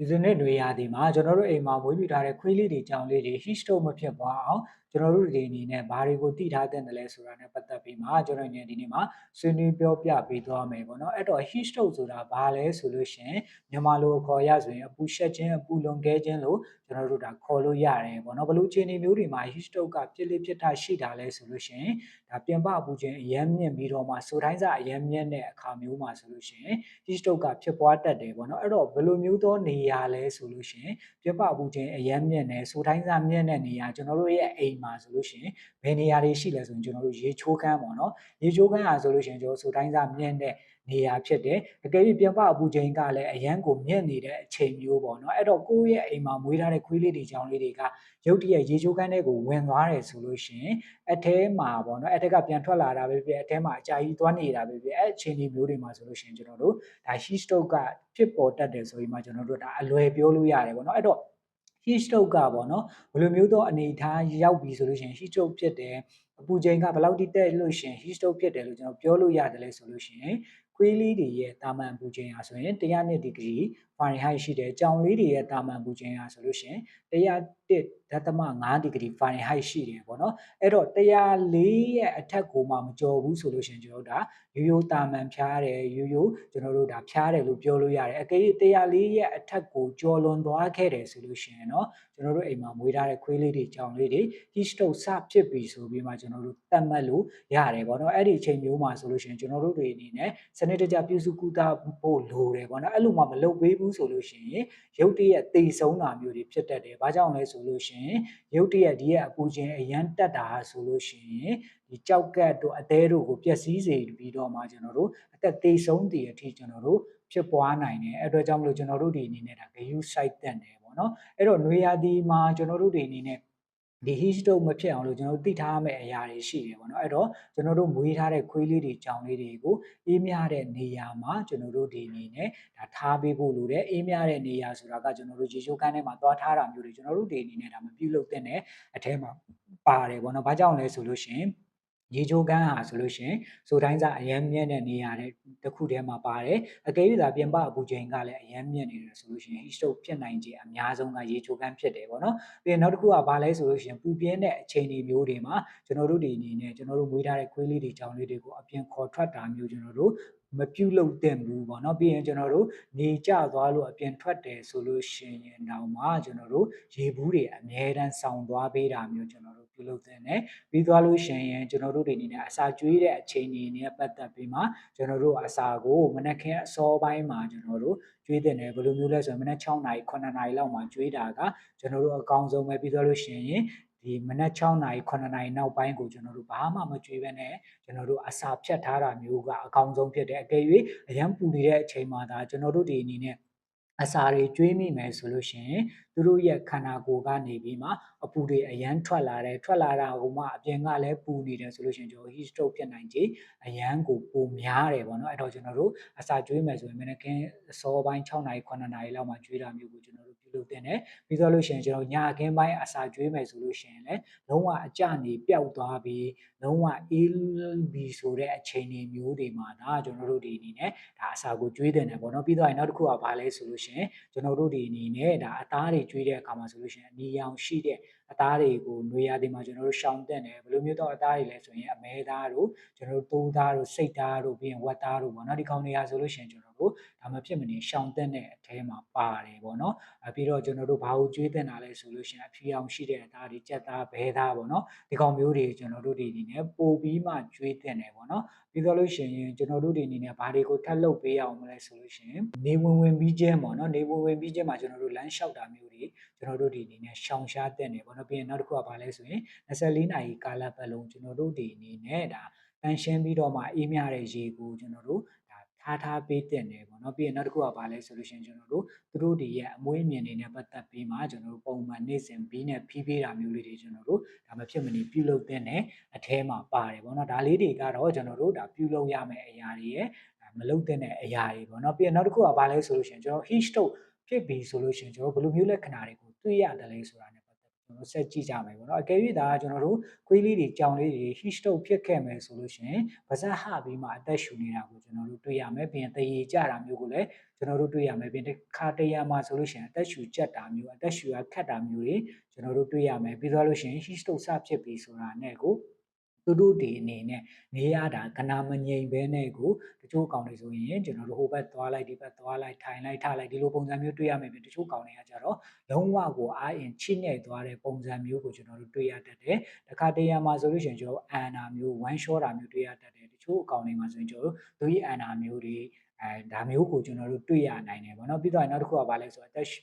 ဒီစနစ်တွေရာဒီမှာကျွန်တော်တို့အိမ်မှာမွေးမြူထားတဲ့ခွေးလေးတွေကြောင်လေးတွေ heat stroke မဖြစ်ပွားအောင်ကျွန်တော်တို့ဒီအနေနဲ့ဘာတွေကိုတည်ထားတဲ့လဲဆိုတာနဲ့ပတ်သက်ပြီးမှကျွန်တော်ညဒီနေ့မှာဆွေးနွေးပြောပြပေးသွားမယ်ပေါ့နော်အဲ့တော့ heat stroke ဆိုတာဘာလဲဆိုလို့ရှိရင်မြန်မာလိုခေါ်ရဆိုရင်အပူရှက်ခြင်းအပူလွန်ကဲခြင်းလို့ကျွန်တော်တို့ဒါခေါ်လို့ရတယ်ပေါ့နော်ဘလို့အခြေအနေမျိုးတွေမှာ heat stroke ကပြစ်လေးပြစ်ထရှိတာလဲဆိုလို့ရှိရင်ဒါပြင်ပအပူခြင်းအရမ်းမြင့်ပြီးတော့မှဆိုတိုင်းစာအရမ်းမြင့်တဲ့အခါမျိုးမှာဆိုလို့ရှိရင် heat stroke ကဖြစ်ပွားတတ်တယ်ပေါ့နော်အဲ့တော့ဘယ်လိုမျိုးသောနေရာလဲဆိုလို့ရှိရင်ပြင်ပအပူခြင်းအရမ်းမြင့်တယ်ဆိုတိုင်းစာမြင့်တဲ့နေရာကျွန်တော်တို့ရဲ့အိမ်မှာဆိုလို့ရှိရင်ဘယ်နေရာတွေရှိလဲဆိုရင်ကျွန်တော်တို့ရေချိုးခန်းပေါ့နော်ရေချိုးခန်းအားဆိုလို့ရှိရင်ကျွန်တော်ဆိုတိုင်းစာမြင့်တဲ့နေရာဖြစ်တယ်အကယ်၍ပြန်ပအပူချိန်ကလည်းအရန်ကိုမြင့်နေတဲ့အချိန်မျိုးပေါ့နော်အဲ့တော့ကိုယ့်ရဲ့အိမ်မှာမွေးထားတဲ့ခွေးလေးတွေကြောင်လေးတွေကရုတ်တရက်ရေချိုးခန်းထဲကိုဝင်သွားတယ်ဆိုလို့ရှိရင်အထဲမှာပေါ့နော်အထက်ကပြန်ထွက်လာတာပဲဖြစ်အထဲမှာအကြာကြီးသွားနေတာပဲဖြစ်အဲ့အချိန်ဒီမျိုးတွေမှာဆိုလို့ရှိရင်ကျွန်တော်တို့ဒါ heat stroke ကဖြစ်ပေါ်တတ်တယ်ဆိုပြီးမှကျွန်တော်တို့ဒါအလွယ်ပြောလို့ရတယ်ပေါ့နော်အဲ့တော့ heat stroke ကပေါ့နော်ဘယ်လိုမျိုးသောအနေအထားရောက်ပြီဆိုလို့ရှိရင် heat stroke ဖြစ်တယ်အပူချိန်ကဘယ်လောက်တိတက်လို့ရှိရင် heat stroke ဖြစ်တယ်လို့ကျွန်တော်ပြောလို့ရတယ်လဲဆိုလို့ရှိရင်ခွေးလေးတွေရဲ့တာမန်ပူချိန်အားဆိုရင်102ဒီဂရီဖာရင်ဟိုက်ရှိတယ်။ကြောင်လေးတွေရဲ့တာမန်ပူချိန်အားဆိုလို့ရှိရင်100 1.5ဒီဂရီဖာရင်ဟိုက်ရှိတယ်ပေါ့နော်အဲ့တော့104ရဲ့အထက်ကိုမှမကျော်ဘူးဆိုလို့ရှင်ကျွန်တော်တို့ဒါရိုးရိုးတာမန်ဖြားတယ်ရိုးရိုးကျွန်တော်တို့ဒါဖြားတယ်လို့ပြောလို့ရတယ်အကယ်၍104ရဲ့အထက်ကိုကျော်လွန်သွားခဲ့တယ်ဆိုလို့ရှင်เนาะကျွန်တော်တို့အိမ်မှာမွေးထားတဲ့ခွေးလေးတွေကြောင်လေးတွေ heat stroke စဖြစ်ပြီဆိုပြီးမှကျွန်တော်တို့သတ်မှတ်လို့ရတယ်ပေါ့နော်အဲ့ဒီအချိန်မျိုးမှာဆိုလို့ရှင်ကျွန်တော်တို့တွေအနေနဲ့စနစ်တကျပြုစုကူတာဖို့လိုတယ်ပေါ့နော်အဲ့လိုမှမလုပ်ပေးဘူးဆိုလို့ရှင်ရုပ်တရက်တိတ်ဆုံးတာမျိုးတွေဖြစ်တတ်တယ်ဘာကြောင့်လဲဆိုလို့ရှိရင်ရုပ်တရက်ဒီရဲ့အပူချင်းအရန်တက်တာဆိုလို့ရှိရင်ဒီကြောက်ကတ်တို့အသေးတို့ကိုပျက်စီးစေပြီးတော့မှကျွန်တော်တို့အသက်သေဆုံးတည်အထိကျွန်တော်တို့ဖြစ်ပွားနိုင်တယ်အဲ့အတွက်ကြောင့်မလို့ကျွန်တော်တို့ဒီအနေနဲ့ဒါ gauge site တက်တယ်ပေါ့နော်အဲ့တော့နွေရာသီမှာကျွန်တော်တို့တွေအနေနဲ့ ဒီ heat stroke မဖြစ်အောင်လို့ကျွန်တော်တို့သိထားမယ့်အရာတွေရှိတယ်ပေါ့နော်အဲ့တော့ကျွန်တော်တို့မွေးထားတဲ့ခွေးလေးတွေကြောင်လေးတွေကိုအေးမြတဲ့နေရာမှာကျွန်တော်တို့ဒီအနေနဲ့ဒါထားပေးဖို့လိုတယ်အေးမြတဲ့နေရာဆိုတာကကျွန်တော်တို့ရေချိုးကန်းထဲမှာသွားထားတာမျိုးတွေကျွန်တော်တို့ဒီအနေနဲ့ဒါမပြုလုပ်တဲ့အထဲမှာပါတယ်ပေါ့နော်ဘာကြောင့်လဲဆိုလို့ရှိရင် ရေချိုးကန်းဟာဆိုလို့ရှိရင်ဆိုတိုင်းစာအရန်မြင့်တဲ့နေရာတဲ့တစ်ခုတည်းမှာပါတယ်အကယ်၍သာပြင်ပအပူချိန်ကလည်းအရန်မြင့်နေတယ်ဆိုလို့ရှိရင် heat stroke ဖြစ်နိုင်ခြေအများဆုံးကရေချိုးကန်းဖြစ်တယ်ပေါ့နော်ပြီးရင်နောက်တစ်ခုကဘာလဲဆိုလို့ရှိရင်ပူပြင်းတဲ့အချိန်တွေမျိုးတွေမှာကျွန်တော်တို့ဒီအနေနဲ့ကျွန်တော်တို့မွေးထားတဲ့ခွေးလေးတွေကြောင်လေးတွေကိုအပြင်ခေါ်ထွက်တာမျိုးကျွန်တော်တို့မပြုတ်လို့တင်ဘူးပေါ့နော်ပြီးရင်ကျွန်တော်တို့နေကြသွားလို့အပြင်ထွက်တယ်ဆိုလို့ရှိရင်တော့မှကျွန်တော်တို့ရေဘူးတွေအများတန်းဆောင်းသွားပေးတာမျိုးကျွန်တော်တို့ ပြုလုပ်တဲ့နဲ့ပြီးသွားလို့ရှိရင်ကျွန်တော်တို့တွေအနေနဲ့အစာကျွေးတဲ့အချိန်တွေနဲ့ပတ်သက်ပြီးမှကျွန်တော်တို့အစာကိုမနက်ခင်းအစောပိုင်းမှာကျွန်တော်တို့ကျွေးတဲ့နယ်ဘယ်လိုမျိုးလဲဆိုရင်မနက်6နာရီ9နာရီလောက်မှာကျွေးတာကကျွန်တော်တို့အကောင်းဆုံးပဲပြီးသွားလို့ရှိရင်ဒီမနက်6နာရီ9နာရီနောက်ပိုင်းကိုကျွန်တော်တို့ဘာမှမကြွေးဘဲနဲ့ကျွန်တော်တို့အစာဖြတ်ထားတာမျိုးကအကောင်းဆုံးဖြစ်တယ်အကယ်၍အရန်ပူနေတဲ့အချိန်မှာဒါကျွန်တော်တို့ဒီအနေနဲ့ အစာတွေကျွေးမိမယ်ဆိုလို့ရှိရင်သူတို့ရဲ့ခန္ဓာကိုယ်ကနေပြီးမှအပူတွေအရန်ထွက်လာတယ်ထွက်လာတာကမှအပြင်ကလည်းပူနေတယ်ဆိုလို့ရှိရင်ကျွန်တော် heat stroke ဖြစ်နိုင်ခြေအရန်ကိုပိုများတယ်ပေါ့နော်အဲ့တော့ကျွန်တော်တို့အစာကျွေးမယ်ဆိုရင်မနေ့ကအစောပိုင်း6နာရီ9နာရီလောက်မှကျွေးတာမျိုးကိုကျွန်တော်တို့ ပြုလုပ်တင်တယ်ပြီးတော့လို့ရှိရင်ကျွန်တော်ညခင်းပိုင်းအစာကျွေးမယ်ဆိုလို့ရှိရင်လည်းလုံးဝအကြနေပျောက်သွားပြီးလုံးဝအေးပြီးဆိုတဲ့အချိန်တွေမျိုးတွေမှာဒါကျွန်တော်တို့ဒီအနေနဲ့ဒါအစာကိုကျွေးတင်တယ်ပေါ့နော်ပြီးတော့နောက်တစ်ခုကဘာလဲဆိုလို့ရှိရင်ကျွန်တော်တို့ဒီအနေနဲ့ဒါအသားတွေကျွေးတဲ့အခါမှာဆိုလို့ရှိရင်အနီရောင်ရှိတဲ့ အသားတွေကိုနွေရာသီမှာကျွန်တော်တို့ရှောင်တက်တယ်ဘယ်လိုမျိုးတော့အသားတွေလဲဆိုရင်အမဲသားတို့ကျွန်တော်တို့တိုးသားတို့စိတ်သားတို့ပြီးရင်ဝက်သားတို့ပေါ့နော်ဒီကောင်တွေကဆိုလို့ရှိရင်ကျွန်တော်တို့ဒါမှဖြစ်မနေရှောင်တက်တဲ့အထဲမှာပါတယ်ပေါ့နော်အပြီးတော့ကျွန်တော်တို့ဘာကိုကျွေးတင်တာလဲဆိုလို့ရှိရင်အဖြူရောင်ရှိတဲ့အသားတွေကြက်သားဘဲသားပေါ့နော်ဒီကောင်မျိုးတွေကျွန်တော်တို့ဒီအနေနဲ့ပို့ပြီးမှကျွေးတင်တယ်ပေါ့နော်ပြီးတော့လို့ရှိရင်ကျွန်တော်တို့ဒီအနေနဲ့ဘာတွေကိုထပ်လုပ်ပေးအောင်မလဲဆိုလို့ရှိရင်နေဝင်ဝင်ပြီးချင်းပေါ့နော်နေဝင်ဝင်ပြီးချင်းမှာကျွန်တော်တို့လမ်းလျှောက်တာမျိုးတွေကျွန်တော်တို့ဒီအနေနဲ့ရှောင်ရှားတဲ့နေပေါ့နော်ပြီးရင်နောက်တစ်ခုကဘာလဲဆိုရင်24နာရီကာလပတ်လုံးကျွန်တော်တို့ဒီအနေနဲ့ဒါတန်ရှင်းပြီးတော့မှအေးမြတဲ့ရေကိုကျွန်တော်တို့ဒါထားထားပေးတဲ့နေပေါ့နော်ပြီးရင်နောက်တစ်ခုကဘာလဲဆိုလို့ရှိရင်ကျွန်တော်တို့သူတို့တွေရဲ့အမွေးအမြင်တွေနဲ့ပတ်သက်ပြီးမှကျွန်တော်တို့ပုံမှန်နေ့စဉ်ဘီးနဲ့ဖီးပေးတာမျိုးလေးတွေကျွန်တော်တို့ဒါမှဖြစ်မနေပြုလုပ်တဲ့နေအထဲမှာပါတယ်ပေါ့နော်ဒါလေးတွေကတော့ကျွန်တော်တို့ဒါပြုလုပ်ရမယ့်အရာတွေရဲ့မလုပ်တဲ့အရာတွေပေါ့နော်ပြီးရင်နောက်တစ်ခုကဘာလဲဆိုလို့ရှိရင်ကျွန်တော် heat stroke ဖြစ်ပြီဆိုလို့ရှိရင်ကျွန်တော်ဘယ်လိုမျိုးလက္ခဏာတွေကိုတွေ့ရတယ်လဲဆိုတာနဲ့ပတ်သ က်ပြီးကျွန်တော်ဆက်ကြည့်ကြမယ်ပေါ့နော်အကယ်၍ဒါကကျွန်တော်တို့ခွေးလေးတွေကြောင်လေးတွေ heat stroke ဖြစ်ခဲ့မယ်ဆိုလို့ရှိရင်ပါးစပ်ဟပြီးမှအသက်ရှူနေတာကိုကျွန်တော်တို့တွေ့ရမယ်ပြီးရင်တရေကြတာမျိုးကိုလည်းကျွန်တော်တို့တွေ့ရမယ်ပြီးရင်တစ်ခါတရံမှာဆိုလို့ရှိရင်အသက်ရှူကြက်တာမျိုးအသက်ရှူရခတ်တာမျိုးတွေကျွန်တော်တို့တွေ့ရမယ်ပြီးတော့လို့ရှိရင် heat stroke စဖြစ်ပြီဆိုတာနဲ့ကို သူတို့ဒီအနေနဲ့နေရတာကနာမငြိမ်ဘဲနဲ့ကိုတချို့ကောင်တွေဆိုရင်ကျွန်တော်တို့ဟိုဘက်သွားလိုက်ဒီဘက်သွားလိုက်ထိုင်လိုက်ထလိုက်ဒီလိုပုံစံမျိုးတွေ့ရမယ်ပြီးတချို့ကောင်တွေကကြတော့လုံးဝကိုအားအင်ချိနေသွားတဲ့ပုံစံမျိုးကိုကျွန်တော်တို့တွေ့ရတတ်တယ်တခါတရံမှာဆိုလို့ရှိရင်ကျွန်တော်အန်နာမျိုး one shot တာမျိုးတွေ့ရတတ်တယ်တချို့အကောင်တွေမှာဆိုရင်ကျွန်တော်တို့သူကြီးအန်နာမျိုးတွေ အဲဒါမျိုးကိုကျွန်တော်တို့တွေ့ရနိုင်တယ်ပေါ့နော်ပြီးတော့နောက်တစ်ခုကဘာလဲဆိုတော့အသက်ရှူ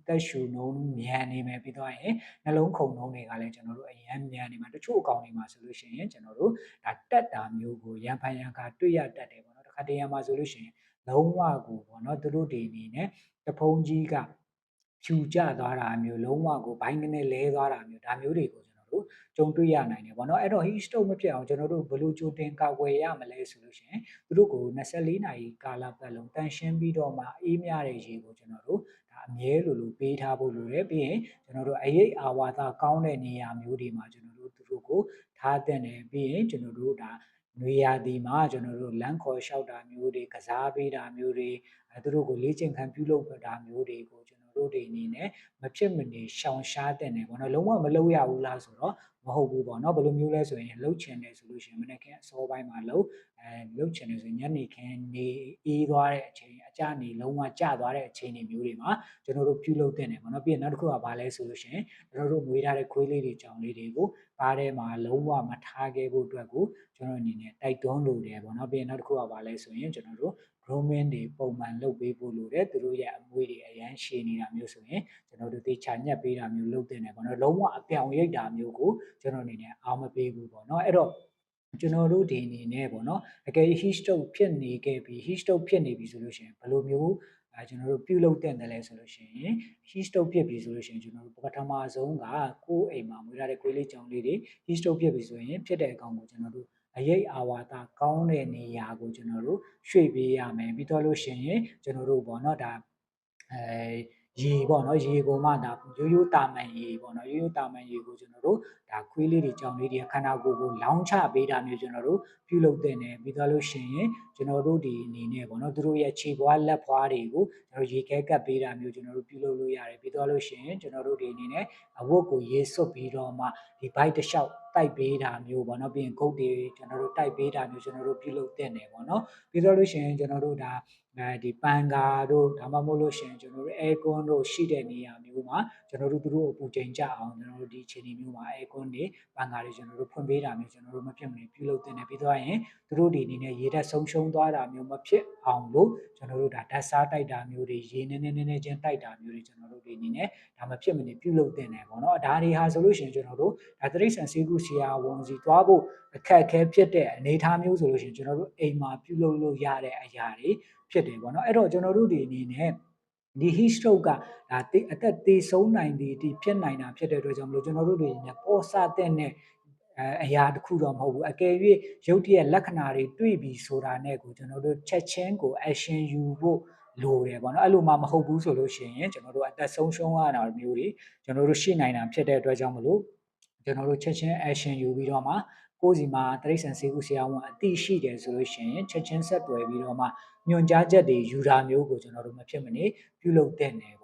အသက်ရှူနှုန်းမြန်နေမယ်ပြီးတော့ရင်နှလုံးခုန်နှုန်းတွေကလည်းကျွန်တော်တို့အရင်မြန်နေမှာတချို့အကောင်တွေမှာဆိုလို့ရှိရင်ကျွန်တော်တို့ဒါတက်တာမျိုးကိုရန်ဖန်ရန်ခါတွေ့ရတတ်တယ်ပေါ့နော်တခါတရံမှာဆိုလို့ရှိရင်လုံးဝကိုပေါ့နော်သူတို့တွေအနေနဲ့တဖုံးကြီးကဖြူကျသွားတာမျိုးလုံးဝကိုဘိုင်းကနေလဲသွားတာမျိုးဒါမျိုးတွေကို ကျွန်တော်တို့ကြုံတွေ့ရနိုင်တယ်ပေါ့နော်အဲ့တော့ heat stroke မဖြစ်အောင်ကျွန်တော်တို့ဘယ်လိုကြိုတင်ကာကွယ်ရမလဲဆိုလို့ရှိရင်သူတို့ကို24နာရီကာလပတ်လုံးတန်ရှင်းပြီးတော့မှအေးမြတဲ့ရေကိုကျွန်တော်တို့ဒါအမြဲလိုလိုပေးထားဖို့လိုတယ်ပြီးရင်ကျွန်တော်တို့အရေးအာဝါဒကောင်းတဲ့နေရာမျိုးတွေမှာကျွန်တော်တို့သူတို့ကိုထားတဲ့တယ်ပြီးရင်ကျွန်တော်တို့ဒါနွေရာသီမှာကျွန်တော်တို့လမ်းခေါ်လျှောက်တာမျိုးတွေကစားပေးတာမျိုးတွေအဲသူတို့ကိုလေ့ကျင့်ခံပြုလုပ်တာမျိုးတွေကိုကျွန်တော် တို့တွေအနေနဲ့မဖြစ်မနေရှောင်ရှားတဲ့တယ်ပေါ့နော်လုံးဝမလုပ်ရဘူးလားဆိုတော့မဟုတ်ဘူးပေါ့နော်ဘယ်လိုမျိုးလဲဆိုရင်လှုပ်ချင်တယ်ဆိုလို့ရှိရင်မနေ့ကအစောပိုင်းမှာလှုပ်အဲလှုပ်ချင်တယ်ဆိုရင်ညနေခင်းနေအေးသွားတဲ့အချိန်အကြနေလုံးဝကျသွားတဲ့အချိန်တွေမျိုးတွေမှာကျွန်တော်တို့ပြုလုပ်တဲ့တယ်ပေါ့နော်ပြီးရင်နောက်တစ်ခုကဘာလဲဆိုလို့ရှိရင်ကျွန်တော်တို့မွေးထားတဲ့ခွေးလေးတွေကြောင်လေးတွေကို ပါးထဲမှာလုံးဝမထားခဲ့ဖို့အတွက်ကိုကျွန်တော်အနေနဲ့တိုက်တွန်းလိုတယ်ပေါ့နော်ပြီးရင်နောက်တစ်ခုကဘာလဲဆိုရင်ကျွန်တော်တို့ grooming တွေပုံမှန်လုပ်ပေးဖို့လိုတယ်သူတို့ရဲ့အမွေတွေအရန်ရှည်နေတာမျိုးဆိုရင်ကျွန်တော်တို့တေချာညက်ပေးတာမျိုးလုပ်တင်တယ်ပေါ့နော်လုံးဝအပြောင်ရိပ်တာမျိုးကိုကျွန်တော်အနေနဲ့အားမပေးဘူးပေါ့နော်အဲ့တော့ကျွန်တော်တို့ဒီအနေနဲ့ပေါ့နော်အကယ် heat stroke ဖြစ်နေခဲ့ပြီး heat stroke ဖြစ်နေပြီဆိုလို့ရှိရင်ဘယ်လိုမျိုး အဲကျွန်တော်တို့ပြုလုပ်တဲ့တယ်လဲဆိုလို့ရှိရင် heat stroke ဖြစ်ပြီဆိုလို့ရှိရင်ကျွန်တော်တို့ပထမဆုံးကကိုယ်အိမ်မှာမွေးထားတဲ့ခွေးလေးကြောင်လေးတွေ heat stroke ဖြစ်ပြီဆိုရင်ဖြစ်တဲ့အကောင်ကိုကျွန်တော်တို့အရိပ်အာဝါဒကောင်းတဲ့နေရာကိုကျွန်တော်တို့ရွှေ့ပေးရမယ်ပြီးတော့လို့ရှိရင်ကျွန်တော်တို့ပေါ့နော်ဒါအဲ ရေပေါ့နော်ရေကိုမှဒါရိုးရိုးတာမန်ရေပေါ့နော်ရိုးရိုးတာမန်ရေကိုကျွန်တော်တို့ဒါခွေးလေးတွေကြောင်လေးတွေခန္ဓာကိုယ်ကိုလောင်းချပေးတာမျိုးကျွန်တော်တို့ပြုလုပ်တဲ့နေပြီးတော့လို့ရှိရင်ကျွန်တော်တို့ဒီအနေနဲ့ပေါ့နော်သူတို့ရဲ့ခြေပွားလက်ဖွားတွေကိုကျွန်တော်ရေခဲကပ်ပေးတာမျိုးကျွန်တော်တို့ပြုလုပ်လို့ရတယ်ပြီးတော့လို့ရှိရင်ကျွန်တော်တို့ဒီအနေနဲ့အဝတ်ကိုရေစွတ်ပြီးတော့မှဒီဘိုက်တစ်လျှောက် တိုက်ပေးတာမျိုးပေါ့နော်ပြီးရင်ဂုတ်တွေကျွန်တော်တို့တိုက်ပေးတာမျိုးကျွန်တော်တို့ပြုလုပ်တဲ့နေပေါ့နော်ပြီးတော့လို့ရှိရင်ကျွန်တော်တို့ဒါအဲဒီပန်ကာတို့ဒါမှမဟုတ်လို့ရှိရင်ကျွန်တော်တို့အဲကွန်းတို့ရှိတဲ့နေရာမျိုးမှာကျွန်တော်တို့သူတို့အပူချိန်ကြအောင်ကျွန်တော်တို့ဒီအခြေအနေမျိုးမှာအဲကွန်းတွေပန်ကာတွေကျွန်တော်တို့ဖွင့်ပေးတာမျိုးကျွန်တော်တို့မဖြစ်မနေပြုလုပ်တဲ့နေပြီးတော့ရင်သူတို့ဒီအနေနဲ့ရေဓာတ်ဆုံးရှုံးသွားတာမျိုးမဖြစ်အောင်လို့ကျွန်တော်တို့ဒါဓာတ်စားတိုက်တာမျိုးတွေရေနည်းနည်းနည်းနည်းချင်းတိုက်တာမျိုးတွေကျွန်တော်တို့ဒီအနေနဲ့ဒါမဖြစ်မနေပြုလုပ်တဲ့နေပေါ့နော်ဒါတွေဟာဆိုလို့ရှိရင်ကျွန်တော်တို့ဒါတရိษံစေကုဆရာဝန်စီသွားဖို့အခက်အခဲဖြစ်တဲ့အနေအထားမျိုးဆိုလို့ရှိရင်ကျွန်တော်တို့အိမ်မှာပြုလုပ်လို့ရတဲ့အရာတွေဖြစ်တယ်ပေါ့နော်အဲ့တော့ကျွန်တော်တို့ဒီအနေနဲ့ဒီ heat stroke ကဒါအသက်သေဆုံးနိုင်သည်ဒီဖြစ်နိုင်တာဖြစ်တဲ့အတွက်ကြောင့်မလို့ကျွန်တော်တို့တွေနဲ့ပေါ်စတဲ့နဲ့အဲအရာတစ်ခုတော့မဟုတ်ဘူးအကယ်၍ရုပ်တရက်လက္ခဏာတွေတွေ့ပြီဆိုတာနဲ့ကိုကျွန်တော်တို့ချက်ချင်းကို action ယူဖို့လိုတယ်ပေါ့နော်အဲ့လိုမှမဟုတ်ဘူးဆိုလို့ရှိရင်ကျွန်တော်တို့အသက်ဆုံးရှုံးရတာမျိုးတွေကျွန်တော်တို့ရှိနိုင်တာဖြစ်တဲ့အတွက်ကြောင့်မလို့ ကျွန်တော်တို့ချက်ချင်း action ယူပြီးတော့မှကိုယ်စီမှာတရိษံစေကူဆရာဝန်အသိရှိတယ်ဆိုလို့ရှိရင်ချက်ချင်းဆက်သွယ်ပြီးတော့မှညွန်ကြားချက်တွေယူတာမျိုးကိုကျွန်တော်တို့မဖြစ်မနေပြုလုပ်တဲ့နယ်ပေါ့